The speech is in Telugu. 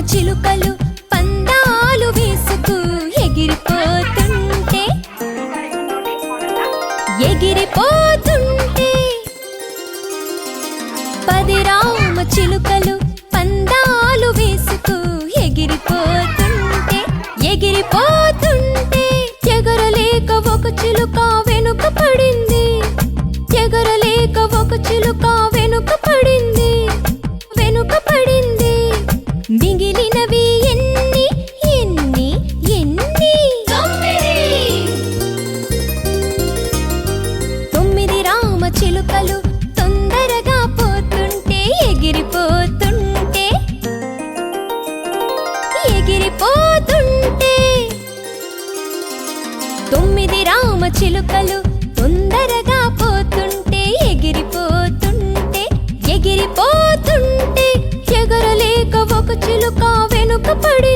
చిలుకలు పందాలు వేసుకు ఎగిరిపోతుంటే ఎగిరిపోతు పారిపోతుంటే తొమ్మిది రామ చిలుకలు తొందరగా పోతుంటే ఎగిరిపోతుంటే ఎగిరిపోతుంటే ఎగరలేక ఒక చిలుక వెనుక పడి